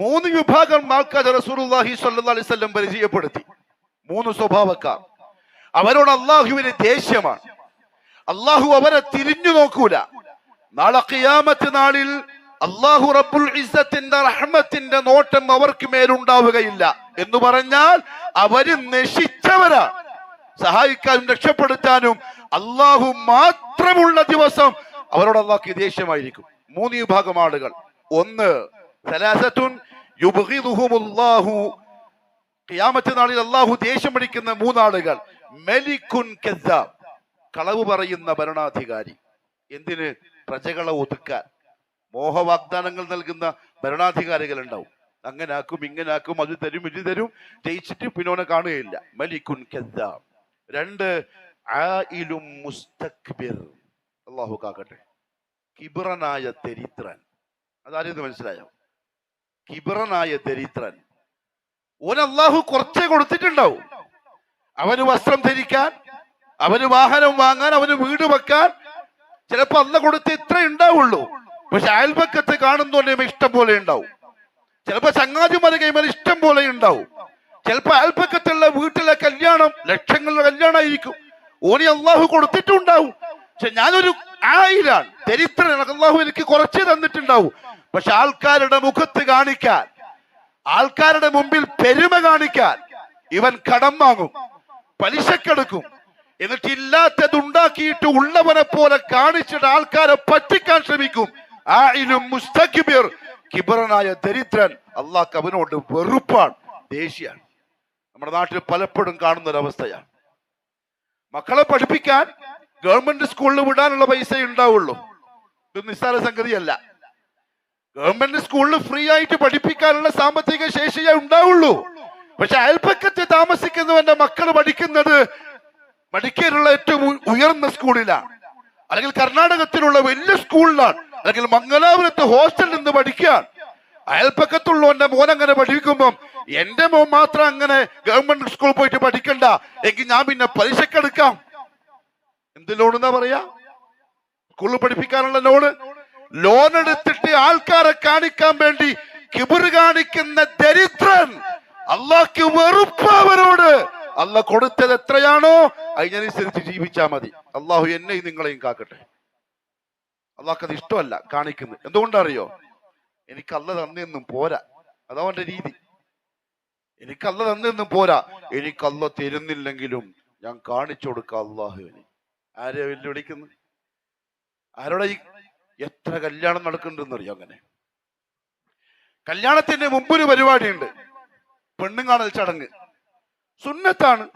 മൂന്ന് വിഭാഗം ആൾക്കാർ റസൂർഹി അലൈഹി വസല്ലം പരിചയപ്പെടുത്തി. മൂന്ന് സ്വഭാവക്കാർ. അവരോട് അള്ളാഹുവിന് ദേഷ്യമാണ്. അള്ളാഹു അവരെ തിരിഞ്ഞു നോക്കൂല. നാളെ ഖിയാമത്ത് നാളിൽ അള്ളാഹു റബ്ബുൽ ഇസ്സത്തിന്റെ റഹ്മത്തിന്റെ നോട്ടം അവർക്ക് മേലുണ്ടാവുകയില്ല. എന്ന് പറഞ്ഞാൽ അവർ നശിച്ചവരാ. സഹായിക്കാനും രക്ഷപ്പെടുത്താനും അള്ളാഹു മാത്രമുള്ള ദിവസം അവരോട് അള്ളാഹ് ദേഷ്യമായിരിക്കും. മൂന്ന് വിഭാഗം ആളുകൾ. ഒന്ന് സലാസത്തുൻ യുബ്ഗിദുഹുമുല്ലാഹു. ഖിയാമത്ത് നാളിൽ അള്ളാഹു ദേഷ്യം പിടിക്കുന്ന മൂന്നാളുകൾ. മെലിക്കുൻ കെദ്ദാബ് കളവ് പറയുന്ന ഭരണാധികാരി. എന്തിന്? പ്രജകളെ ഒതുക്കാൻ. മോഹവാഗ്ദാനങ്ങൾ നൽകുന്ന ഭരണാധികാരികൾ ഉണ്ടാവും അങ്ങനെ ആക്കും ഇങ്ങനെ ആക്കും അത് തരും ഇത് തരും. ജയിച്ചിട്ട് പിന്നോനെ കാണുകയില്ല. മലിക്കുൻ രണ്ട് അള്ളാഹു കാക്കട്ടെ. കിബിറനായ ദരിദ്രൻ. അതാരെന്ന് മനസ്സിലായോ? കിബിറനായ ദരിദ്രൻ. ഓൻ അള്ളാഹു കുറച്ചേ കൊടുത്തിട്ടുണ്ടാവും. അവന് വസ്ത്രം ധരിക്കാൻ അവന് വാഹനം വാങ്ങാൻ അവന് വീട് വെക്കാൻ ചിലപ്പോ അന്ന കൊടുത്ത് ഇത്ര ഉണ്ടാവുള്ളൂ. പക്ഷെ അയൽപക്കത്ത് കാണുന്നോണ്ട് ഇഷ്ടം പോലെ ഉണ്ടാവും. ചിലപ്പോ ചങ്ങാതിമാരെ കൈമാറി ഇഷ്ടം പോലെ ഉണ്ടാവും. ചിലപ്പോ അയൽപക്കത്തുള്ള വീട്ടിലെ കല്യാണം ലക്ഷങ്ങളുടെ കല്യാണമായിരിക്കും. ഓനി അള്ളാഹു കൊടുത്തിട്ടുണ്ടാവും. പക്ഷെ ഞാനൊരു ആയിരാണ് ദരിദ്രൻ അള്ളാഹു എനിക്ക് കുറച്ച് തന്നിട്ടുണ്ടാവും. പക്ഷെ ആൾക്കാരുടെ മുഖത്ത് കാണിക്കാൻ ആൾക്കാരുടെ മുമ്പിൽ പെരുമ കാണിക്കാൻ ഇവൻ കടം വാങ്ങും പലിശക്കെടുക്കും. എന്നിട്ട് ഉണ്ടാക്കിയിട്ട് ഉള്ളവനെ പോലെ കാണിച്ചിട്ട് ആൾക്കാരെ പറ്റിക്കാൻ ശ്രമിക്കും. ആയിലും മുസ്തഖിബിർ കിബറനായ ദരിദ്രൻ അള്ളാഹ് അവനോട് വെറുപ്പാണ് ദേഷ്യാണ് നമ്മുടെ നാട്ടിൽ പലപ്പോഴും കാണുന്ന ഒരു അവസ്ഥയാണ് മക്കളെ പഠിപ്പിക്കാൻ ഗവൺമെന്റ് സ്കൂളിൽ വിടാനുള്ള പൈസ ഉണ്ടാവുള്ളൂ. ഇത് നിസ്സാര സംഗതിയല്ല. ഗവൺമെന്റ് സ്കൂളിൽ ഫ്രീ ആയിട്ട് പഠിപ്പിക്കാനുള്ള സാമ്പത്തിക ശേഷിയേ ഉണ്ടാവുള്ളൂ. പക്ഷെ അയൽപ്പക്കത്ത് താമസിക്കുന്നവന്റെ മക്കൾ പഠിക്കുന്നത് മടിക്കേലുള്ള ഏറ്റവും ഉയർന്ന സ്കൂളിലാണ് അല്ലെങ്കിൽ കർണാടകത്തിലുള്ള വലിയ സ്കൂളിലാണ്. അല്ലെങ്കിൽ മംഗലാപുരത്ത് ഹോസ്റ്റലിൽ നിന്ന് പഠിക്കാൻ അയൽപ്പക്കത്തുള്ളവന്റെ മോൻ അങ്ങനെ പഠിക്കുമ്പം എന്റെ മോൻ മാത്രം അങ്ങനെ ഗവൺമെന്റ് സ്കൂളിൽ പോയിട്ട് പഠിക്കണ്ട. എങ്കിൽ ഞാൻ പിന്നെ പലിശക്കെടുക്കാം എന്ത് ലോൺ എന്നാ പറയാ? സ്കൂളിൽ പഠിപ്പിക്കാനുള്ള ലോണ്? ലോൺ എടുത്തിട്ട് ആൾക്കാരെ കാണിക്കാൻ വേണ്ടി കിബിർ കാണിക്കുന്ന ദരിദ്രൻ. അള്ളാഹ്ക്ക് വെറുപ്പവരോട് അല്ല കൊടുത്തത് എത്രയാണോ അതിനനുസരിച്ച് ജീവിച്ചാ മതി. അള്ളാഹു എന്നെയും നിങ്ങളെയും കാക്കട്ടെ. അള്ളാഹ്ക്ക് അത് ഇഷ്ടമല്ല കാണിക്കുന്നത്. എന്തുകൊണ്ടറിയോ? എനിക്ക് അല്ല തന്നെയൊന്നും പോരാ. അതവന്റെ രീതി. എനിക്ക് അല്ല തന്നെയൊന്നും പോരാ. എനിക്ക് അല്ല തരുന്നില്ലെങ്കിലും ഞാൻ കാണിച്ചു കൊടുക്കാം അള്ളാഹുവിനെ ആരെയാ വെല്ലുവിളിക്കുന്നത്? ആരോടെ ഈ എത്ര കല്യാണം നടക്കുന്നുണ്ടെന്നറിയോ അങ്ങനെ? കല്യാണത്തിന്റെ മുമ്പൊരു പരിപാടിയുണ്ട്. പെണ്ണും കാണൽ ചടങ്ങ്. സുന്നത്താണ്.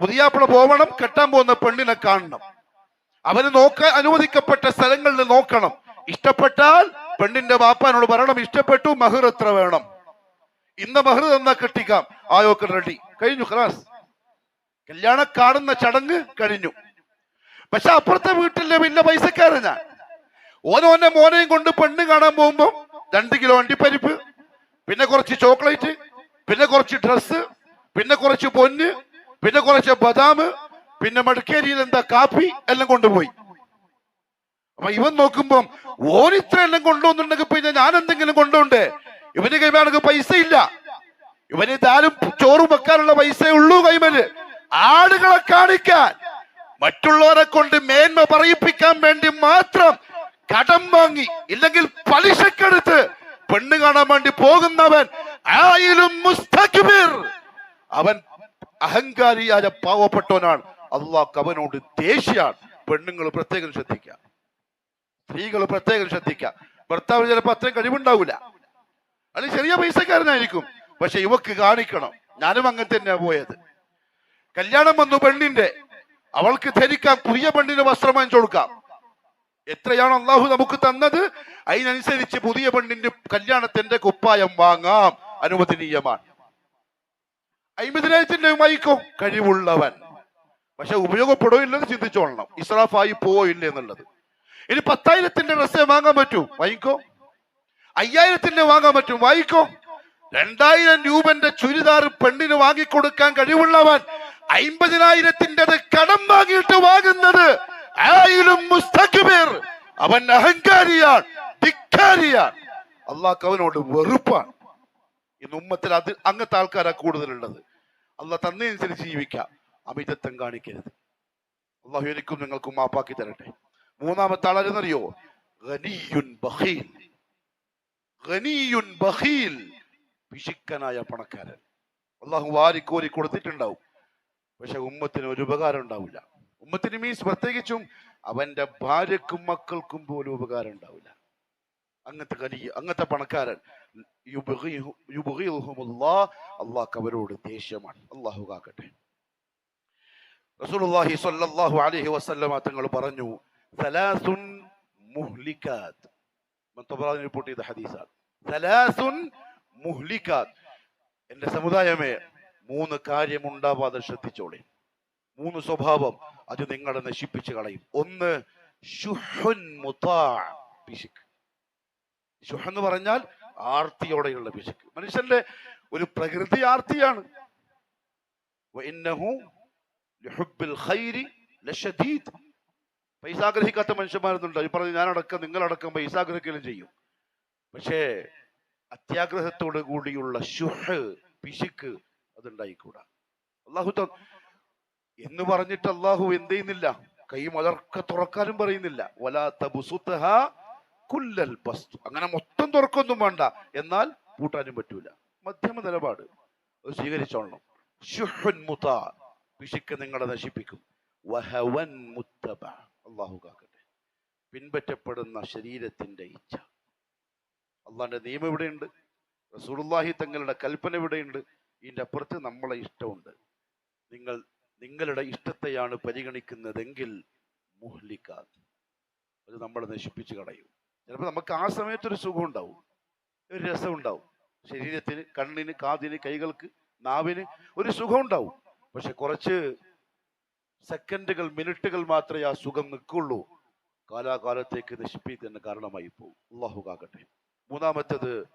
പുതിയാപ്പിള പോവണം കെട്ടാൻ പോകുന്ന പെണ്ണിനെ കാണണം. അവന് നോക്കാൻ അനുവദിക്കപ്പെട്ട സ്ഥലങ്ങളിൽ നോക്കണം. ഇഷ്ടപ്പെട്ടാൽ പെണ്ണിന്റെ ബാപ്പാനോട് പറയണം ഇഷ്ടപ്പെട്ടു മഹർ എത്ര വേണം? ഇന്ന് മഹർ തന്നാ കെട്ടിക്കാം. ആയോക്ക് റെഡി കഴിഞ്ഞു ഖലാസ് കല്യാണം കാണുന്ന ചടങ്ങ് കഴിഞ്ഞു. പക്ഷെ അപ്പുറത്തെ വീട്ടിലെ വലിയ പൈസക്കാരൻ ഞാൻ ഓനോന്റെ മോനെയും കൊണ്ട് പെണ്ണ് കാണാൻ പോകുമ്പോ രണ്ട് കിലോ അണ്ടിപ്പരിപ്പ് പിന്നെ കുറച്ച് ചോക്ലേറ്റ് പിന്നെ കുറച്ച് ഡ്രസ്സ് പിന്നെ കുറച്ച് പൊന്ന് പിന്നെ കുറച്ച് ബദാം പിന്നെ മടിക്കേരിയിൽ എന്താ കാപ്പി എല്ലാം കൊണ്ടുപോയി. അപ്പൊ ഇവൻ നോക്കുമ്പോ ഓൻ ഇത്ര എല്ലാം കൊണ്ടുവന്നുണ്ടെങ്കിൽ പിന്നെ ഞാൻ എന്തെങ്കിലും കൊണ്ടുപോണ്ടേ ഇവന് കൈമാണെങ്കിൽ പൈസ ഇല്ല ഇവന് ദാലും ചോറും വെക്കാനുള്ള പൈസയേ ഉള്ളൂ കൈമൽ ആടുകളെ കാണിക്കാൻ. മറ്റുള്ളവരെ കൊണ്ട് മേന്മ പറയിപ്പിക്കാൻ വേണ്ടി മാത്രം കടം വാങ്ങി ഇല്ലെങ്കിൽ പലിശക്കെടുത്ത് പെണ്ണ് കാണാൻ വേണ്ടി പോകുന്നവൻ ആയിലും അവൻ അഹങ്കാരിയായ പാവപ്പെട്ടവനാണ്. അള്ളാഹ് അവനോട് ദേഷ്യാണ്. പെണ്ണുങ്ങൾ പ്രത്യേകം ശ്രദ്ധിക്കുക. സ്ത്രീകൾ പ്രത്യേകം ശ്രദ്ധിക്കുക. ഭർത്താവ് ചിലപ്പോൾ അത്രയും കഴിവുണ്ടാവില്ല അല്ലെങ്കിൽ ചെറിയ പൈസക്കാരനായിരിക്കും. പക്ഷെ ഇവക്ക് കാണിക്കണം. ഞാനും അങ്ങനെ തന്നെയാ പോയത്. കല്യാണം വന്നു പെണ്ണിന്റെ. അവൾക്ക് ധരിക്കാൻ പുതിയ പെണ്ണിന് വസ്ത്രം വാങ്ങിച്ചു കൊടുക്കാം. എത്രയാണ് അള്ളാഹു നമുക്ക് തന്നത്? അതിനനുസരിച്ച് പുതിയ പെണ്ണിന്റെ കല്യാണത്തിന്റെ കുപ്പായം വാങ്ങാം. അനുവദനീയമാണ്. അമ്പതിനായിരത്തിന്റെ വായിക്കോ കഴിവുള്ളവൻ. പക്ഷെ ഉപയോഗപ്പെടുകയോ ഇല്ലെന്ന് ചിന്തിച്ചോളണം. ഇസ്രാഫായി പോവോ ഇല്ല എന്നുള്ളത്. ഇനി പത്തായിരത്തിന്റെ ഡ്രസ്സേ വാങ്ങാൻ പറ്റൂ. വാങ്ങിക്കോ അയ്യായിരത്തിന്റെ വാങ്ങാൻ പറ്റും. വാങ്ങിക്കോ രണ്ടായിരം രൂപന്റെ ചുരിദാർ പെണ്ണിന് വാങ്ങിക്കൊടുക്കാൻ കഴിവുള്ളവൻ അയിമ്പതിനായിരത്തിന്റെ കടം വാങ്ങിയിട്ട് വാങ്ങുന്നത് ആയിരം അവൻ അഹങ്കാരിയാണ് ധിക്കാരിയാണ് അള്ളാഹ് അവനോട് വെറുപ്പാണ്. ഇന്ന് ഉമ്മത്തിൽ അത് അങ്ങനത്തെ ആൾക്കാരാ കൂടുതലുള്ളത്. അള്ളാഹ് തന്നനുസരിച്ച് ജീവിക്കാം. അമിതത്വം കാണിക്കരുത്. അള്ളാഹു എനിക്കും നിങ്ങൾക്കും മാപ്പാക്കി തരട്ടെ. മൂന്നാമത്തെ ആളാരെന്നറിയോ ഖനിയുൻ ബഖീൽ ഖനിയുൻ ബഖീൽ പിശുക്കനായ പണക്കാരൻ. അള്ളാഹു വാരിക്കോരി കൊടുത്തിട്ടുണ്ടാവും. പക്ഷെ ഉമ്മത്തിന് ഒരു ഉപകാരം ഉണ്ടാവില്ല. ഉമ്മത്തിന് മീൻസ് പ്രത്യേകിച്ചും അവന്റെ ഭാര്യക്കും മക്കൾക്കും പോലും ഉപകാരം ഉണ്ടാവില്ല. അങ്ങനത്തെ കനി അങ്ങനത്തെ പണക്കാരൻ. അള്ളാഹ് അവരോട് ദേഷ്യമാണ്. അള്ളാഹു കാക്കട്ടെ. റസൂലുള്ളാഹി സ്വല്ലല്ലാഹു അലൈഹി വസല്ലമ തങ്ങൾ പറഞ്ഞു സലാസുൻ മുഹ്ലിക്കാത്ത് മത്തബറാനി റിപ്പോർട്ട് ചെയ്ത ഹദീസാണ്. സലാസുൻ മുഹ്ലിക്കാത്ത് എന്റെ സമുദായമേ മൂന്ന് കാര്യമുണ്ടാവാതെ ശ്രദ്ധിച്ചോളെ. മൂന്ന് സ്വഭാവം അത് നിങ്ങളെ നശിപ്പിച്ചു കളയും. ഒന്ന് ശുഹ് എന്ന് പറഞ്ഞാൽ ആർത്തിയോടെയുള്ള പിശുക്ക്. മനുഷ്യന്റെ ഒരു പ്രകൃതി ആർത്തിയാണ്. പൈസ ആഗ്രഹിക്കാത്ത മനുഷ്യന്മാരൊന്നുണ്ട്. ഈ പറഞ്ഞ് ഞാനടക്കം നിങ്ങളടക്കം പൈസ ആഗ്രഹിക്കലും ചെയ്യും. പക്ഷേ അത്യാഗ്രഹത്തോടു കൂടിയുള്ള ശുഹ് പിശുക്ക് അതുണ്ടായിക്കൂടാ. അള്ളാഹു എന്ന് പറഞ്ഞിട്ട് അള്ളാഹു എന്ത് ചെയ്യുന്നില്ല? കൈ മലർക്ക തുറക്കാനും പറയുന്നില്ല. വലാ തബ്സുത്ഹ കുല്ലൽ ബസ്ത്. അങ്ങനെ മൊത്തം തുറക്കൊന്നും വേണ്ട. എന്നാൽ പൂട്ടാനും പറ്റൂല. മധ്യമ നിലപാട്. അത് സ്വീകരിച്ചോളണം. ശുഹുൻ മുതാ. പിശുക്ക് നിങ്ങളെ നശിപ്പിക്കും. വഹവൻ മുത്തബ. അള്ളാഹു കാക്കട്ടെ. പിൻപറ്റപ്പെടുന്ന ശരീരത്തിന്റെ ഇച്ഛ. അള്ളാന്റെ നിയമം ഇവിടെയുണ്ട്. റസൂലുള്ളാഹി തങ്ങളുടെ കൽപ്പന ഇവിടെയുണ്ട്. ഇതിന്റെ അപ്പുറത്ത് നമ്മളെ ഇഷ്ടമുണ്ട്. നിങ്ങൾ നിങ്ങളുടെ ഇഷ്ടത്തെയാണ് പരിഗണിക്കുന്നതെങ്കിൽ മുഹ്ലിക്കാത്ത് അത് നമ്മൾ നശിപ്പിച്ച് കളയും. ചിലപ്പോൾ നമുക്ക് ആ സമയത്തൊരു സുഖം ഉണ്ടാവും. ഒരു രസം ഉണ്ടാവും. ശരീരത്തിന് കണ്ണിന് കാതിന് കൈകൾക്ക് നാവിന് ഒരു സുഖം ഉണ്ടാവും. പക്ഷെ കുറച്ച് സെക്കൻഡുകൾ മിനിറ്റുകൾ മാത്രമേ ആ സുഖം നിൽക്കുള്ളൂ. കാലാകാലത്തേക്ക് നശിപ്പിക്കുന്ന കാരണമായി പോകും. അള്ളാഹു കാക്കട്ടെ. മൂന്നാമത്തത്.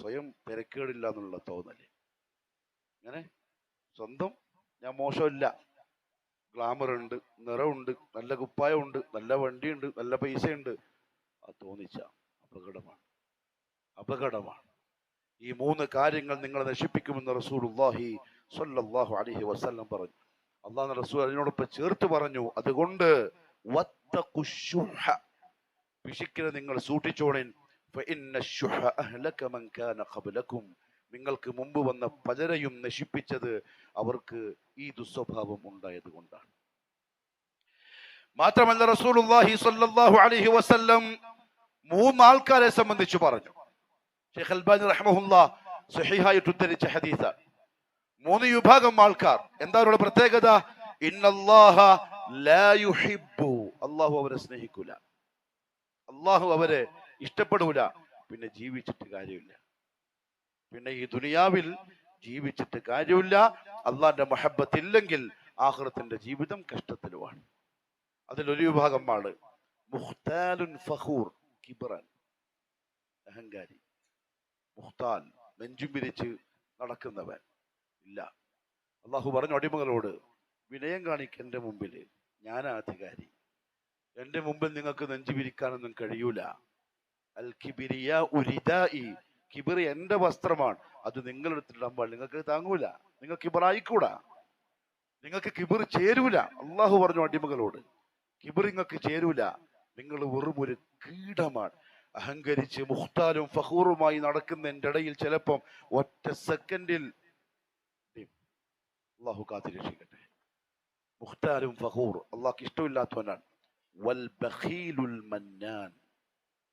സ്വയം തിരക്കേടില്ല എന്നുള്ള തോന്നൽ. അങ്ങനെ സ്വന്തം. ഞാൻ മോശമില്ല. ഗ്ലാമർ ഉണ്ട് നിറമുണ്ട് നല്ല കുപ്പായമുണ്ട് നല്ല വണ്ടിയുണ്ട് നല്ല പൈസയുണ്ട്. അത് തോന്നിച്ച അപകടമാണ്. അപകടമാണ്. ഈ മൂന്ന് കാര്യങ്ങൾ നിങ്ങളെ നശിപ്പിക്കുമെന്ന് റസൂലുള്ളാഹി സല്ലാഹു അലൈഹി വസല്ലം പറഞ്ഞു. അള്ളാഹു റസൂൽ അതിനോടൊപ്പം ചേർത്ത് പറഞ്ഞു. അതുകൊണ്ട് പിശുക്കിനെ നിങ്ങൾ സൂക്ഷിച്ചോണിൻ നിങ്ങൾക്ക് മുമ്പ് വന്ന പലരെയും നശിപ്പിച്ചത് അവർക്ക് ഈ ദുസ്വഭാവം ഉണ്ടായത് കൊണ്ടാണ്. മാത്രമല്ല റസൂലുല്ലാഹി സല്ലല്ലാഹു അലൈഹി വസല്ലം മൂന്ന് ആൾക്കാരെ സംബന്ധിച്ച് പറഞ്ഞു. ഷെയ്ഖ് അൽബാനി റഹ്മുല്ല സഹിഹായിട്ട് ഉദ്ധരിച്ച ഹദീസ. മൂന്ന് വിഭാഗം ആൾക്കാർ. എന്താ അവരുടെ പ്രത്യേകത? ഇന്നല്ലാഹ ലാ യുഹിബ്ബു. അള്ളാഹു അവരെ സ്നേഹിക്കൂല. അള്ളാഹു അവരെ ഇഷ്ടപ്പെടൂല. പിന്നെ ജീവിച്ചിട്ട് കാര്യമില്ല. പിന്നെ ഈ ദുനിയാവിൽ ജീവിച്ചിട്ട് കാര്യമില്ല. അള്ളാന്റെ മഹബത്ത് ഇല്ലെങ്കിൽ ആഹ്റത്തിന്റെ ജീവിതം കഷ്ടത്തിലുമാണ്. അതിലൊരു വിഭാഗം ആൾ മുഖ്താലുൻ കിബറൻ അഹങ്കാരി. മുഖ്താൽ നെഞ്ചും പിരിച്ച് നടക്കുന്നവൻ ഇല്ല. അള്ളാഹു പറഞ്ഞു അടിമകളോട് വിനയം കാണിക്കെന്റെ മുമ്പിൽ. ഞാൻ അധികാരി എന്റെ മുമ്പിൽ നിങ്ങൾക്ക് നെഞ്ചു പിരിക്കാനൊന്നും കഴിയൂല. അൽ കിബിരിയ ഉരിദായി കിബിർ എന്റെ വസ്ത്രമാണ്. അത് നിങ്ങളെടുത്തിടാൻ പാടില്ല. നിങ്ങൾക്ക് താങ്ങൂല. നിങ്ങൾ കിബറായിക്കൂടാ. നിങ്ങൾക്ക് കിബിർ ചേരൂല. അള്ളാഹു പറഞ്ഞു അടിമകളോട്. കിബിർ നിങ്ങൾക്ക് ചേരൂല. നിങ്ങൾ വെറും ഒരു കീടമാണ് അഹങ്കരിച്ച് മുഖ്താലും ഫഹൂറുമായി നടക്കുന്ന എന്റെ ഇടയിൽ ചിലപ്പം ഒറ്റ സെക്കൻഡിൽ അള്ളാഹു കാത്തിരക്ഷിക്കട്ടെ മുഖ്താലും ഫഹൂർ അള്ളാഹ്ക്ക് ഇഷ്ടമില്ലാത്തവനാണ്. വൽ ബഖീലുൽ മന്നാൻ.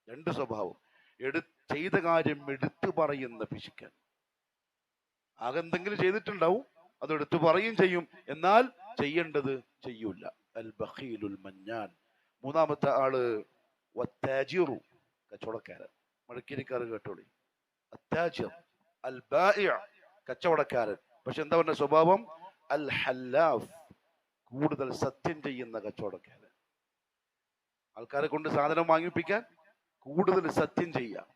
രണ്ട് സ്വഭാവം. എടു ചെയ്ത കാര്യം എടുത്തു പറയുന്ന പിശുക്കൻ. ആകെ എന്തെങ്കിലും ചെയ്തിട്ടുണ്ടാവും അത് എടുത്തു പറയും ചെയ്യും. എന്നാൽ ചെയ്യേണ്ടത് ചെയ്യൂല. അൽ ബഖീലുൽ മന്നാൻ മൂന്നാമത്തെ ആൾ വത്താജിറു കച്ചവടക്കാരൻ. മഴക്കിരിക്കാരൻ കേട്ടോളി. അത്താജിർ അൽ കച്ചവടക്കാരൻ. പക്ഷെ എന്താ പറഞ്ഞ സ്വഭാവം? അൽ ഹല്ലാഫ് കൂടുതൽ സത്യം ചെയ്യുന്ന കച്ചവടക്കാരൻ. ആൾക്കാരെ കൊണ്ട് സാധനം വാങ്ങിപ്പിക്കാൻ കൂടുതൽ സത്യം ചെയ്യാം.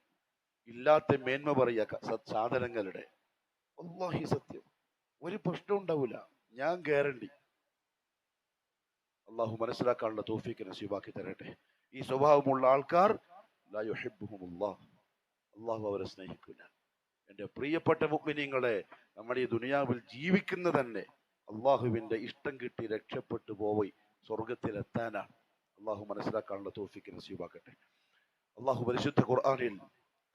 ഇല്ലാത്ത മേന്മ പറയുക സാധനങ്ങളുടെ. അള്ളാഹി സത്യം. ഒരു പ്രശ്നം ഉണ്ടാവില്ല ഞാൻ ഗ്യാരണ്ടി അള്ളാഹു മനസ്സിലാക്കാനുള്ള തോഫിക്ക് നസീബാക്കി തരട്ടെ. ഈ സ്വഭാവമുള്ള ആൾക്കാർ അള്ളാഹു അവരെ സ്നേഹിക്കില്ല എന്റെ പ്രിയപ്പെട്ട മുഗ്മിനിങ്ങളെ നമ്മുടെ ഈ ദുനിയാവിൽ ജീവിക്കുന്ന തന്നെ അള്ളാഹുവിന്റെ ഇഷ്ടം കിട്ടി രക്ഷപ്പെട്ടു പോയി സ്വർഗത്തിലെത്താനാണ് അള്ളാഹു മനസ്സിലാക്കാനുള്ള തോഫിക്ക് നസീബാക്കട്ടെ. അള്ളാഹു പരിശുദ്ധ ഖുർആനിൽ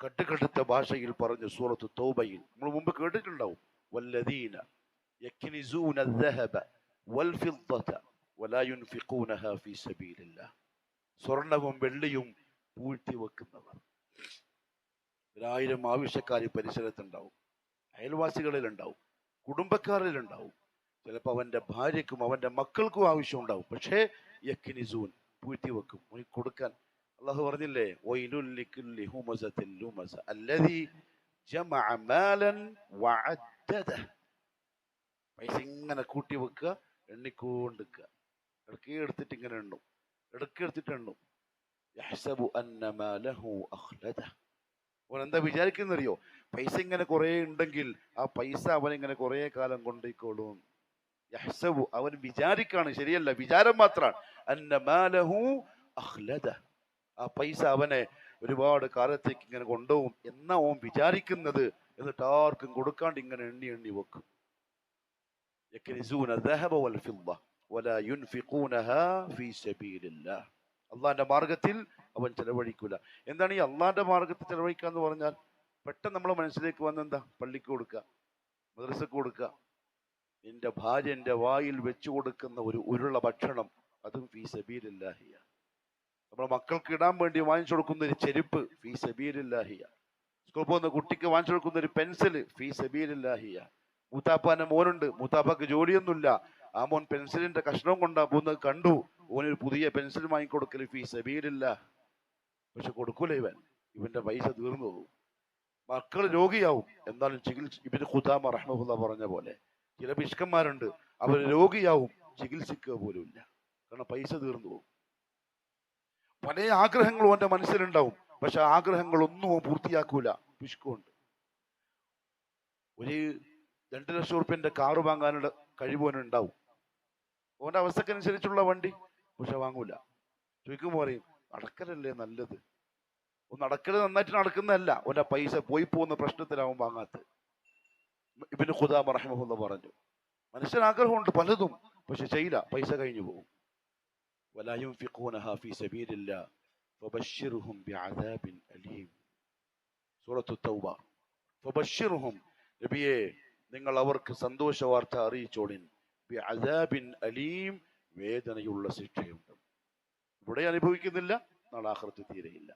കട്ടുകടുത്ത ഭാഷയിൽ പറഞ്ഞു സൂറത്ത് തൗബയിൽ നമ്മൾ മുമ്പ് കേട്ടിട്ടുണ്ടാവും വല്ലദീന യക്നിസൂന الذهب والفضة ولا ينفقونها في سبيل الله സ്വർണവും വെള്ളിയും പൂഴ്ത്തി വെക്കുന്നവർ ഒരായിരം ആവശ്യക്കാർ ഈ പരിസരത്തുണ്ടാവും അയൽവാസികളിൽ ഉണ്ടാവും കുടുംബക്കാരിൽ ഉണ്ടാവും ചിലപ്പോൾ അവന്റെ ഭാര്യക്കും അവന്റെ മക്കൾക്കും ആവശ്യം ഉണ്ടാവും പക്ഷേ യക്കിനിസൂൻ പൂഴ്ത്തി വെക്കും ഉനി കൊടുക്കാൻ അള്ളാഹു പറഞ്ഞില്ലേ. പൈസ ഇങ്ങനെ കൂട്ടി വെക്കുക എണ്ണിക്കൊണ്ടിരിക്കുക ഇടയ്ക്ക് എടുത്തിട്ട് ഇങ്ങനെ എണ്ണും ഇടയ്ക്ക് എടുത്തിട്ട് എണ്ണും. എന്താ വിചാരിക്കുന്നറിയോ പൈസ ഇങ്ങനെ കുറേ ഉണ്ടെങ്കിൽ ആ പൈസ അവൻ ഇങ്ങനെ കുറെ കാലം കൊണ്ടിക്കോളും. യഹ്സബു അവൻ വിചാരിക്കാണ് ശരിയല്ല വിചാരം മാത്രമാണ്. അന്നമാലഹു മാലഹു അഖ്ലദ. ആ പൈസ അവനെ ഒരുപാട് കാലത്തേക്ക് ഇങ്ങനെ കൊണ്ടുപോകും. എന്നാ ഓൻ വിചാരിക്കുന്നത്? എന്നിട്ട് ആർക്കും കൊടുക്കാണ്ട് ഇങ്ങനെ എണ്ണി എണ്ണി വെക്കും. അള്ളാന്റെ മാർഗത്തിൽ അവൻ ചെലവഴിക്കൂല. എന്താണ് ഈ അള്ളാന്റെ മാർഗത്തിൽ ചെലവഴിക്കുക എന്ന് പറഞ്ഞാൽ പെട്ടെന്ന് നമ്മളെ മനസ്സിലേക്ക് വന്നെന്താ പള്ളിക്ക് കൊടുക്കുക മദ്രസക്ക് കൊടുക്കുക നിന്റെ ഭാര്യന്റെ വായിൽ വെച്ചു കൊടുക്കുന്ന ഒരു ഉരുള ഭക്ഷണം അതും ഫീ സബീലില്ലാഹിയാണ് നമ്മുടെ മക്കൾക്ക് ഇടാൻ വേണ്ടി വാങ്ങിച്ചു കൊടുക്കുന്ന ഒരു ചെരുപ്പ് ഫീ സബീലില്ലാഹിയ. സ്കൂൾ പോകുന്ന കുട്ടിക്ക് വാങ്ങിച്ചു കൊടുക്കുന്ന ഒരു പെൻസിൽ ഫീ സബീലില്ലാഹിയ. മൂത്താപ്പാന്റെ മോനുണ്ട്. മൂത്താപ്പാക്ക് ജോലിയൊന്നുമില്ല. ആ മോൻ പെൻസിലിന്റെ കഷ്ണം കൊണ്ടാ പോകുന്നത് കണ്ടു. ഓനൊരു പുതിയ പെൻസിൽ വാങ്ങിക്കൊടുക്കൽ ഫീ സബീലില്ല. പക്ഷെ കൊടുക്കൂല ഇവൻ? ഇവന്റെ പൈസ തീർന്നു പോകും. മക്കൾ രോഗിയാവും. എന്നാലും ചികിത്സ ഇവർ ഖുദാമ റഹ്മുല്ല പറഞ്ഞ പോലെ ചില പിഷ്കന്മാരുണ്ട് അവർ രോഗിയാവും. ചികിത്സിക്കുക പോലുമില്ല. കാരണം പൈസ തീർന്നു പോകും. പല ആഗ്രഹങ്ങളും എന്റെ മനസ്സിലുണ്ടാവും. പക്ഷെ ആഗ്രഹങ്ങളൊന്നും പൂർത്തിയാക്കൂല. പിഷ്കുണ്ട് ഒരു രണ്ട് ലക്ഷം റുപ്യന്റെ കാറ് വാങ്ങാനുള്ള കഴിവോനുണ്ടാവും ഓന്റെ അവസ്ഥക്കനുസരിച്ചുള്ള വണ്ടി പക്ഷെ വാങ്ങൂല. ചോദിക്കുമ്പോൾ പറയും നടക്കലല്ലേ നല്ലത്? ഒന്ന് നടക്കൽ നന്നായിട്ട് നടക്കുന്നതല്ല. ഓന്റെ പൈസ പോയി പോകുന്ന പ്രശ്നത്തിലാവും വാങ്ങാത്തത് ഇബിന് ഖുദാ റഹിമഹുല്ല പറഞ്ഞു. മനുഷ്യൻ ആഗ്രഹമുണ്ട് പലതും പക്ഷെ ചെയ്യില്ല. പൈസ കഴിഞ്ഞു പോകും. ولا ينفقونها في سبيل الله فبشرهم بعذاب أليم സൂറത്തു തൗബ ഫബശ്ശിർഹും നബിയെ നിങ്ങൾ അവർക്ക് സന്തോഷ വാർത്ത അറിയിച്ചോളിൻ ബിഅദാബിൻ അലീം വേദനയുള്ള ശിക്ഷയുണ്ട് ഇവിടെ അനുഭവിക്കുന്നില്ല നാളെ ആഖിറത്ത് തീരെയില്ല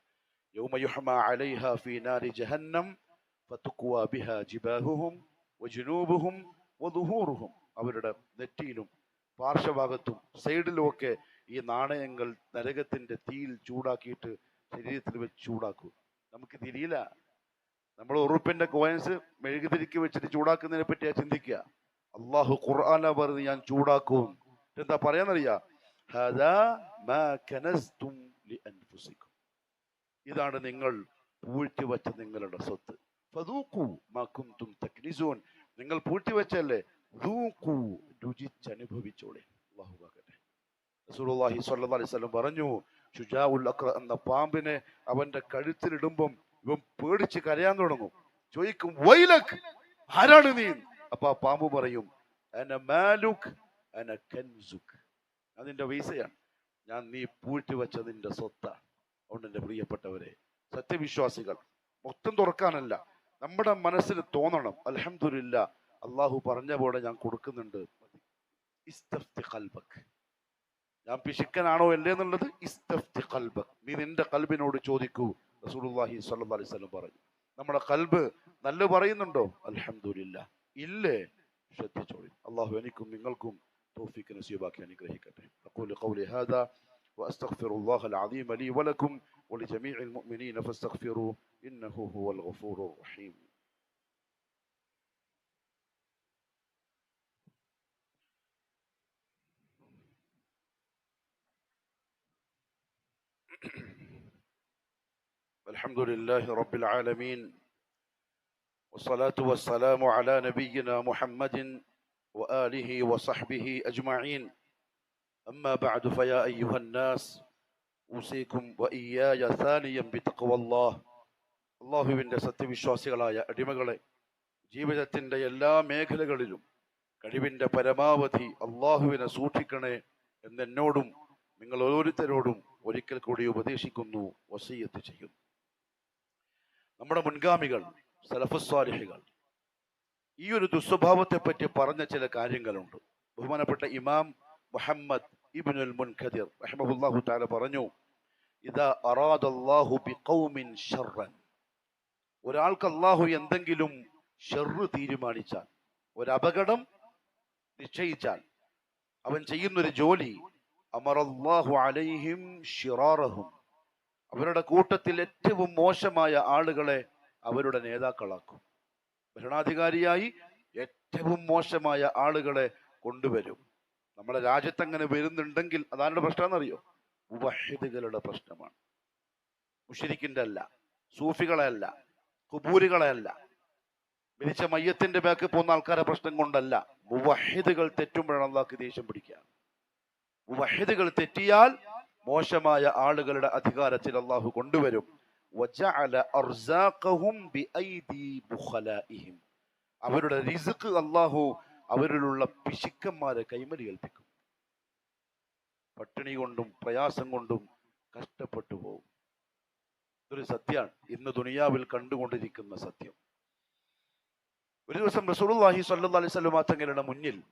യൗമ യുഹ്മ അലൈഹ ഫീ നാരി ജഹന്നം ഫതുഖ്വ ബിഹാ ജിബാഹുഹും വജുനൂബുഹും വദുഹൂറുഹും അവരുടെ നെറ്റിയിലും പാർശ്വഭാഗത്തും സൈഡിലും ഒക്കെ ഈ നാണയങ്ങൾ നരകത്തിന്റെ തീയിൽ ചൂടാക്കിയിട്ട് ശരീരത്തിൽ വെച്ച് ചൂടാക്കും. നമുക്ക് തിരിയില്ല. നമ്മൾ ഉറുപ്പിന്റെ കോയിൻസ് മെഴുകുതിരിക്ക് വെച്ചിട്ട് ചൂടാക്കുന്നതിനെ പറ്റിയാ ചിന്തിക്കുക. അള്ളാഹു ഖുർആന പറഞ്ഞ് ഞാൻ ചൂടാക്കും. എന്താ പറയാന്നറിയാ? ഇതാണ് നിങ്ങൾ പൂഴ്ത്തി വെച്ച നിങ്ങളുടെ സ്വത്ത്. നിങ്ങൾ പൂഴ്ത്തി വെച്ചല്ലേ രുചിച്ചനുഭവിച്ചോളെ. അള്ളാഹു റസൂലുള്ളാഹി സ്വല്ലല്ലാഹി അലൈഹി വസല്ലം പറഞ്ഞു ഷുജാഉൽ അക്ര എന്ന പാമ്പിനെ അവന്റെ കഴുത്തിലിടുമ്പം ഇവൻ പേടിച്ച് കരയാൻ തുടങ്ങും. ചോദിക്കും വൈലക് ആരാണ് നീ? അപ്പൊ ആ പാമ്പ് പറയും അന മാലുക് അന കൻസുക്. അതിന്റെ വീസയാണ് ഞാൻ നീ പൂഴ്ത്തി വെച്ച നിന്റെ സ്വത്താണ്. അതുകൊണ്ട് എന്റെ പ്രിയപ്പെട്ടവരെ സത്യവിശ്വാസികൾ മൊത്തം തുറക്കാനല്ല നമ്മുടെ മനസ്സിൽ തോന്നണം അൽഹംദുലില്ലാ അള്ളാഹു പറഞ്ഞ പോലെ ഞാൻ കൊടുക്കുന്നുണ്ട്. ഖൽബക് ഞാൻ പിശുക്കനാണോ അല്ലേ എന്നുള്ളത് ഇസ്തഫ്തി ഖൽബക് നീ നിന്റെ കൽബിനോട് ചോദിക്കൂ റസൂലുള്ളാഹി സ്വല്ലല്ലാഹി അലൈഹി വസല്ലം പറഞ്ഞു നമ്മുടെ കൽബ് നല്ല പറയുന്നുണ്ടോ അൽഹംദുലില്ല ഇല്ലേ ശ്രദ്ധിച്ചോളി അള്ളാഹു എനിക്കും നിങ്ങൾക്കും توفيق نسيبك يعني كرهيكته أقول قولي هذا وأستغفر الله العظيم لي ولكم ولجميع المؤمنين فاستغفروا إنه هو الغفور الرحيم الحمد لله رب العالمين والصلاة والسلام على نبينا محمد وآله وصحبه أجمعين أما بعد فيا أيها الناس ഊസീക്കും വഇയ്യായ സാനിയം ബിതഖ്വല്ലാഹ് അള്ളാഹുവിൻ്റെ സത്യവിശ്വാസികളായ അടിമകളെ ജീവിതത്തിൻ്റെ എല്ലാ മേഖലകളിലും കഴിവിൻ്റെ പരമാവധി അള്ളാഹുവിനെ സൂക്ഷിക്കണേ എന്നെന്നോടും നിങ്ങൾ ഓരോരുത്തരോടും ഒരിക്കൽ കൂടി ഉപദേശിക്കുന്നു വസീയത്ത് ചെയ്യുന്നു. നമ്മുടെ മുൻഗാമികൾ സലഫസ്വാലിഹികൾ ഈ ഒരു ദുസ്വഭാവത്തെ പറ്റി പറഞ്ഞ ചില കാര്യങ്ങളുണ്ട്. ബഹുമാനപ്പെട്ട ഇമാം മുഹമ്മദ് ഇബ്നുൽ മുൻഖദിർ റഹ്മഹുല്ലാഹു താല പറഞ്ഞു ശർറൻ ഒരാൾക്ക് അള്ളാഹു എന്തെങ്കിലും ഷെറ് തീരുമാനിച്ചാൽ ഒരു നിശ്ചയിച്ചാൽ അവൻ ചെയ്യുന്നൊരു ജോലി അലൈഹിം ഷിറാറഹും അവരുടെ കൂട്ടത്തിൽ ഏറ്റവും മോശമായ ആളുകളെ അവരുടെ നേതാക്കളാക്കും. ഭരണാധികാരിയായി ഏറ്റവും മോശമായ ആളുകളെ കൊണ്ടുവരും. നമ്മുടെ രാജ്യത്ത് അങ്ങനെ വരുന്നുണ്ടെങ്കിൽ അതാരുടെ പ്രശ്നമെന്നറിയോ? വഹിദുകളുടെ പ്രശ്നമാണ്. മുഷിരിക്കിന്റെ അല്ല സൂഫികളെ അല്ല കുബൂരികളെ അല്ല. മരിച്ച മയ്യത്തിന്റെ ബാക്ക് പോകുന്ന ആൾക്കാരെ പ്രശ്നം കൊണ്ടല്ല. മുവഹിദുകൾ തെറ്റുമ്പോഴാണ് അള്ളാഹ്ക്ക് ദേഷ്യം പിടിക്കുക. മുവഹിദുകൾ തെറ്റിയാൽ മോശമായ ആളുകളുടെ അധികാരത്തിൽ അള്ളാഹു കൊണ്ടുവരും. അവരുടെ റിസുക്ക് അള്ളാഹു അവരിലുള്ള പിശുക്കന്മാരെ കൈമലി ഏൽപ്പിക്കും. പട്ടിണി കൊണ്ടും പ്രയാസം കൊണ്ടും കഷ്ടപ്പെട്ടു പോകും. ഇതൊരു സത്യമാണ്. ഇന്ന് ദുനിയാവിൽ കണ്ടുകൊണ്ടിരിക്കുന്ന സത്യം. ഒരു ദിവസം റസൂലുള്ളാഹി സ്വല്ലല്ലാഹി അലൈഹി വസല്ലം തങ്ങളുടെ മുന്നിൽ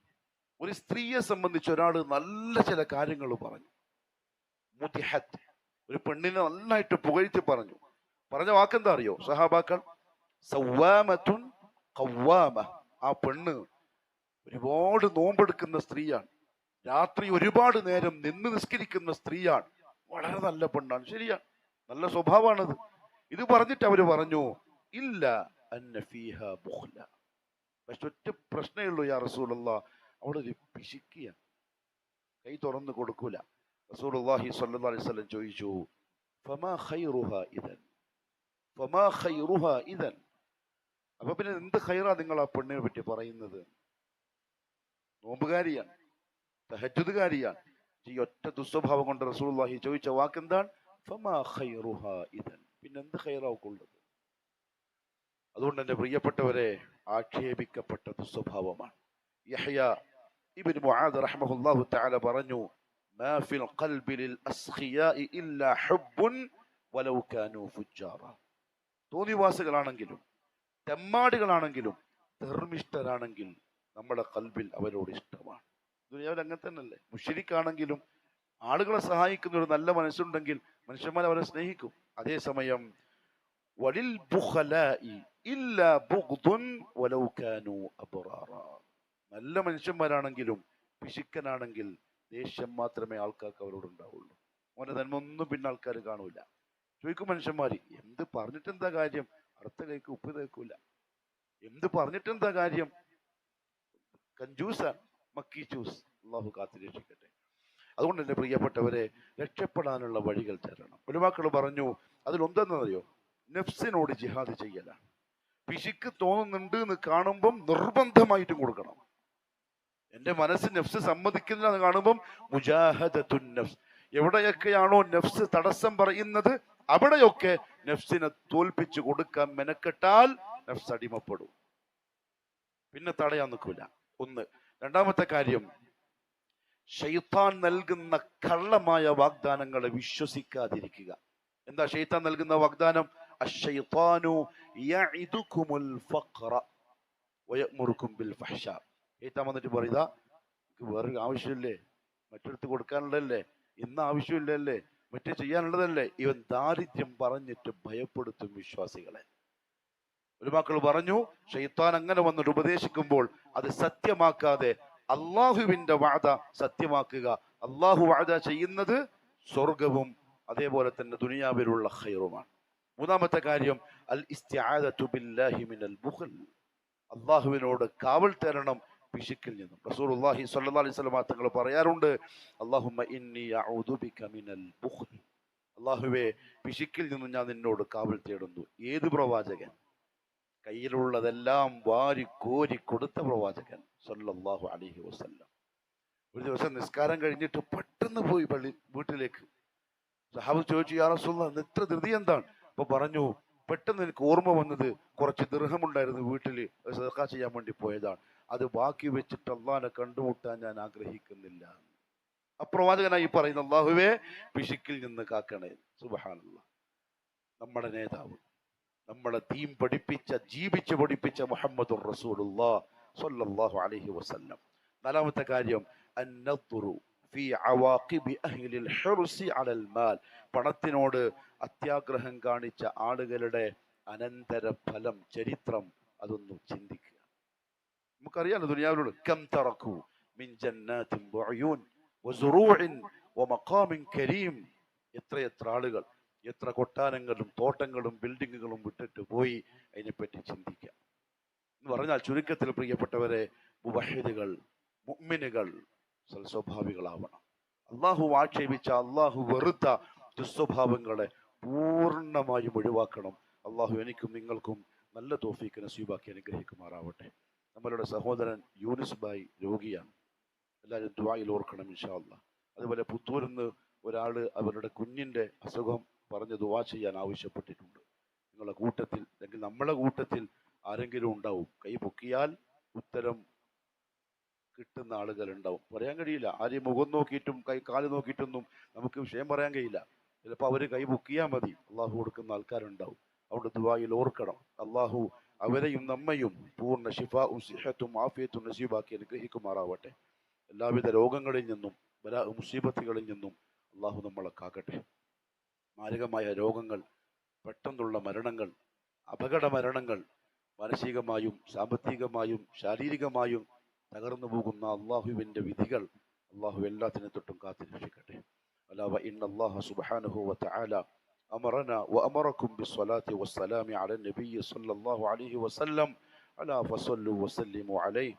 ഒരു സ്ത്രീയെ സംബന്ധിച്ച് ഒരാൾ നല്ല ചില കാര്യങ്ങൾ പറഞ്ഞു. മുതിഹത്ത്. ഒരു പെണ്ണിനെ നന്നായിട്ട് പുകഴ്ത്തി പറഞ്ഞു. പറഞ്ഞ വാക്കെന്താ അറിയോ? സഹാബാക്കൾ? സവ്വാമത്തുൻ ഖവ്വാമ ആ പെണ്ണ് ഒരുപാട് നോമ്പെടുക്കുന്ന സ്ത്രീയാണ്. രാത്രി ഒരുപാട് നേരം നിന്ന് നിസ്കരിക്കുന്ന സ്ത്രീയാണ്. വളരെ നല്ല പെണ്ണാണ്. ശരിയാണ്. നല്ല സ്വഭാവമാണത്. ഇത് പറഞ്ഞിട്ട് അവർ പറഞ്ഞു ഇല്ല അന്ന ബുഖ്ല. പക്ഷെ ഒറ്റ പ്രശ്നമേ ഉള്ളൂ യാ റസൂലുള്ള അവളൊരു പിശിക്കുക കൈ തുറന്നു കൊടുക്കൂല. റസൂലുള്ളാഹി സ്വല്ലല്ലാഹി അലൈഹി വസല്ലം ചോദിച്ചു ഫമാ ഇദൻ? ഫമാ ഇദൻ? അപ്പൊ പിന്നെ എന്ത് ഖൈറാ നിങ്ങൾ ആ പെണ്ണിനെ പറ്റി പറയുന്നത്? നോമ്പുകാരിയാണ് സഹജുതുകാരിയാണ് ഈ ഒറ്റ ദുസ്വഭാവം കൊണ്ട് റസൂലുള്ളാഹി ചോദിച്ച വാക്കെന്താണ്? ഫമാ ഇദൻ? പിന്നെ എന്ത് ഖൈറാവുള്ളത് അതുകൊണ്ട് എന്റെ പ്രിയപ്പെട്ടവരെ ആക്ഷേപിക്കപ്പെട്ട ദുസ്വഭാവമാണ്. യഹ്യ ഇബ്നു മുആദ് റഹ്മഹുല്ലാഹു തആല പറഞ്ഞു മാ ഫിൽ ഖൽബി ലിൽ അസ്ഖിയാഇ ഇല്ലാ ഹുബ്ബുൻ വലൗ കാനൂ ഫുജ്ജാറ. തോന്നിവാസികളാണെങ്കിലും തെമ്മാടികളാണെങ്കിലും ധർമ്മിഷ്ഠരാണെങ്കിൽ നമ്മുടെ കൽബിൽ അവരോട് ഇഷ്ടമാണ്. ദുനിയാവിൽ അങ്ങനെ തന്നെയല്ലേ? മുഷിരിക്കാണെങ്കിലും ആളുകളെ സഹായിക്കുന്ന ഒരു നല്ല മനസ്സുണ്ടെങ്കിൽ മനുഷ്യന്മാർ അവരെ സ്നേഹിക്കും. അതേസമയം വലിൽ ബുഖലാഇ ഇല്ലാ ബുഗ്ദുൻ വലൗ കാനൂ അബ്റാറ. നല്ല മനുഷ്യന്മാരാണെങ്കിലും പിശുക്കനാണെങ്കിൽ ദേഷ്യം മാത്രമേ ആൾക്കാർക്ക് അവരോട് ഉണ്ടാവുള്ളൂ അവന്റെ നന്മ ഒന്നും പിന്നെ ആൾക്കാർ കാണൂല. ചോദിക്കും മനുഷ്യന്മാര് എന്ത് പറഞ്ഞിട്ടെന്താ കാര്യം? അടുത്ത കൈക്ക് ഉപ്പ് തേക്കൂല. എന്ത് പറഞ്ഞിട്ടെന്താ കാര്യം? കഞ്ചൂസാണ് മക്കി ജ്യൂസ് അള്ളാഹു കാത്തു രക്ഷിക്കട്ടെ. അതുകൊണ്ട് എന്റെ പ്രിയപ്പെട്ടവരെ രക്ഷപ്പെടാനുള്ള വഴികൾ തരണം. ഒരുമാക്കൾ പറഞ്ഞു അതിലൊന്തെന്നറിയോ? നെഫ്സിനോട് ജിഹാദ് ചെയ്യലാണ്. പിശുക്ക് തോന്നുന്നുണ്ട് എന്ന് കാണുമ്പം നിർബന്ധമായിട്ടും കൊടുക്കണം. എന്റെ മനസ്സ് നഫ്സ് സമ്മതിക്കുന്നില്ല കാണുമ്പം മുജാഹദത്തുൻ നഫ്സ്. എവിടെയൊക്കെയാണോ നഫ്സ് തടസ്സം പറയുന്നത് അവിടെയൊക്കെ നഫ്സിനെ തോൽപ്പിച്ചു കൊടുക്കാൻ മെനക്കെട്ടാൽ നഫ്സ് അടിമപ്പെടും. പിന്നെ തടയാൻ നിൽക്കില്ല ഒന്ന്. രണ്ടാമത്തെ കാര്യം ഷെയ്ത്താൻ നൽകുന്ന കള്ളമായ വാഗ്ദാനങ്ങളെ വിശ്വസിക്കാതിരിക്കുക. എന്താ ഷെയ്ത്താൻ നൽകുന്ന വാഗ്ദാനം? യഇദുകുമുൽ ഫഖറ ബിൽ ഫഹ്ശ ഷെയ്ത്താൻ വന്നിട്ട് പറയുക വേറൊരു ആവശ്യമില്ലേ? മറ്റൊരുത്ത് കൊടുക്കാനുള്ളതല്ലേ? ഇന്ന് ആവശ്യമില്ലല്ലേ? മറ്റേ ചെയ്യാനുള്ളതല്ലേ? ഇവൻ ദാരിദ്ര്യം പറഞ്ഞിട്ട് ഭയപ്പെടുത്തും വിശ്വാസികളെ. ഒരു മക്കൾ പറഞ്ഞു ഷെയ്ത്താൻ അങ്ങനെ വന്നിട്ട് ഉപദേശിക്കുമ്പോൾ അത് സത്യമാക്കാതെ അള്ളാഹുവിന്റെ വാദ സത്യമാക്കുക. അള്ളാഹു വാദ ചെയ്യുന്നത് സ്വർഗവും അതേപോലെ തന്നെ ദുനിയാവിലുള്ള ഹൈറുമാണ് മൂന്നാമത്തെ കാര്യം അൽ ഇസ്തിആദത്തു ബില്ലാഹി മിനൽ ബുഖൽ. അള്ളാഹുവിനോട് കാവൽ തരണം പിശുക്കിൽ നിന്നും. റസൂലുള്ളാഹി സ്വല്ലല്ലാഹി അലൈഹി വസല്ലം തങ്ങൾ പറയാറുണ്ട് അല്ലാഹുമ്മ ഇന്നി മിനൽ അള്ളാഹുവേ പിശുക്കിൽ നിന്നും ഞാൻ നിന്നോട് കാവൽ തേടുന്നു. ഏത് പ്രവാചകൻ? കയ്യിലുള്ളതെല്ലാം വാരി കോരി കൊടുത്ത പ്രവാചകൻ സല്ലാഹു അലൈഹി വസല്ലം. ഒരു ദിവസം നിസ്കാരം കഴിഞ്ഞിട്ട് പെട്ടെന്ന് പോയി പള്ളി വീട്ടിലേക്ക്. സഹാബ് ചോദിച്ചു യാ റസൂലുള്ള നിത്ര ധൃതി എന്താണ്? അപ്പൊ പറഞ്ഞു പെട്ടെന്ന് എനിക്ക് ഓർമ്മ വന്നത് കുറച്ച് ദൃഹമുണ്ടായിരുന്നു വീട്ടിൽ സദഖ ചെയ്യാൻ വേണ്ടി പോയതാണ്. അത് ബാക്കി വെച്ചിട്ട് അള്ളാനെ കണ്ടുമുട്ടാൻ ഞാൻ ആഗ്രഹിക്കുന്നില്ല. അപ്രവാചകനായി പറയുന്ന അള്ളാഹുവേ പിശുക്കിൽ നിന്ന് കാക്കണേ. സുബഹാനുള്ള നമ്മുടെ നേതാവ് നമ്മളെ തീം പഠിപ്പിച്ച ജീവിച്ച് പഠിപ്പിച്ച മുഹമ്മദ് റസൂലുള്ളാ സല്ലല്ലാഹു അലൈഹി വസല്ലം. നാലാമത്തെ കാര്യം ഹുർസി അലൽ മാൽ. പണത്തിനോട് അത്യാഗ്രഹം കാണിച്ച ആളുകളുടെ അനന്തര ഫലം ചരിത്രം അതൊന്നും ചിന്തിക്കുക നമുക്കറിയാലോ ദുനിയാവിലോട് കം തറക്കു മിൻ ജന്നാത്തിൻ വമഖാമിൻ കരീം. എത്ര എത്ര ആളുകൾ എത്ര കൊട്ടാരങ്ങളും തോട്ടങ്ങളും ബിൽഡിങ്ങുകളും വിട്ടിട്ട് പോയി അതിനെപ്പറ്റി ചിന്തിക്കാം എന്ന് പറഞ്ഞാൽ ചുരുക്കത്തിൽ പ്രിയപ്പെട്ടവരെ മുബഹിദുകൾ മുഅ്മിനുകൾ സൽസ്വഭാവികളാവണം. അള്ളാഹു ആക്ഷേപിച്ച അള്ളാഹു വെറുത്ത ദുസ്വഭാവങ്ങളെ പൂർണമായും ഒഴിവാക്കണം. അള്ളാഹു എനിക്കും നിങ്ങൾക്കും നല്ല തോഫീക്ക് നസീബാക്കി അനുഗ്രഹിക്കുമാറാവട്ടെ. നമ്മളുടെ സഹോദരൻ യൂനിസ് ബായി രോഗിയാണ്. എല്ലാവരും ദ്വായിൽ ഓർക്കണം ഇൻഷാല്ല അതുപോലെ പുത്തൂരിൽ നിന്ന് ഒരാൾ അവരുടെ കുഞ്ഞിന്റെ അസുഖം പറഞ്ഞ് ദുവാ ചെയ്യാൻ ആവശ്യപ്പെട്ടിട്ടുണ്ട്. നിങ്ങളുടെ കൂട്ടത്തിൽ അല്ലെങ്കിൽ നമ്മളെ കൂട്ടത്തിൽ ആരെങ്കിലും ഉണ്ടാവും. കൈ പൊക്കിയാൽ ഉത്തരം കിട്ടുന്ന ആളുകൾ ഉണ്ടാവും. പറയാൻ കഴിയില്ല. ആരെയും മുഖം നോക്കിയിട്ടും കൈ കാൽ നോക്കിയിട്ടൊന്നും നമുക്ക് വിഷയം പറയാൻ കഴിയില്ല. ചിലപ്പോൾ അവർ കൈ പൊക്കിയാൽ മതി. അള്ളാഹു കൊടുക്കുന്ന ആൾക്കാരുണ്ടാവും. അവിടെ ദുബായിൽ ഓർക്കണം. അള്ളാഹു അവരെയും നമ്മയും പൂർണ ഷിഫാവും സിഹത്തും ആഫിയത്തും നസീബാക്കി അനുഗ്രഹിക്കുമാറാവട്ടെ. എല്ലാവിധ രോഗങ്ങളിൽ നിന്നും വരാ മുസീബത്തുകളിൽ നിന്നും അള്ളാഹു നമ്മളെ കാക്കട്ടെ. മാരകമായ രോഗങ്ങൾ പെട്ടെന്നുള്ള മരണങ്ങൾ അപകട മരണങ്ങൾ മാനസികമായും സാമ്പത്തികമായും ശാരീരികമായും തകർന്നു പോകുന്ന അള്ളാഹുവിന്റെ വിധികൾ അള്ളാഹു എല്ലാത്തിനെ തൊട്ടും കാത്തിരക്ഷിക്കട്ടെ. അലാ ഇന്ന അല്ലാഹ സുബ്ഹാനഹു വതആല أمرنا وأمركم بالصلاة والسلام على النبي صلى الله عليه وسلم. ألا فصلوا وسلموا عليه.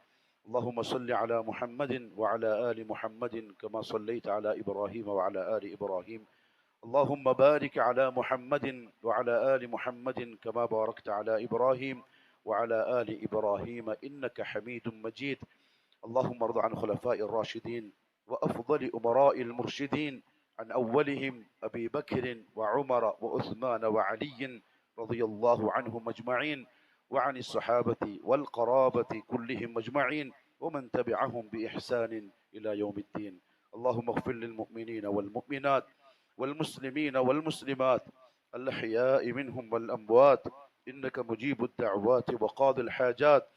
اللهم صل على محمد وعلى آل محمد كما صليت على إبراهيم وعلى آل إبراهيم. اللهم بارك على محمد وعلى آل محمد كما باركت على إبراهيم وعلى آل إبراهيم. إنك حميد مجيد. اللهم ارض عن خلفاء الراشدين وأفضل أمراء المرشدين. عن أولهم أبي بكر وعمر وعثمان وعلي رضي الله عنهم أجمعين وعن الصحابة والقرابة كلهم أجمعين ومن تبعهم بإحسان إلى يوم الدين. اللهم اغفر للمؤمنين والمؤمنات والمسلمين والمسلمات الأحياء منهم والأموات إنك مجيب الدعوات وقاضي الحاجات.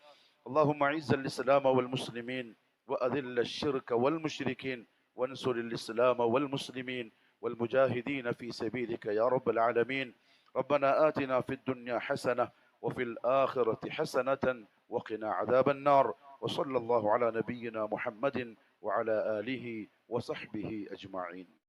اللهم أعز الإسلام والمسلمين وأذل الشرك والمشركين وانصر الإسلام والمسلمين والمجاهدين في سبيلك يا رب العالمين. ربنا آتنا في الدنيا حسنة وفي الآخرة حسنة وقنا عذاب النار. وصلى الله على نبينا محمد وعلى آله وصحبه أجمعين.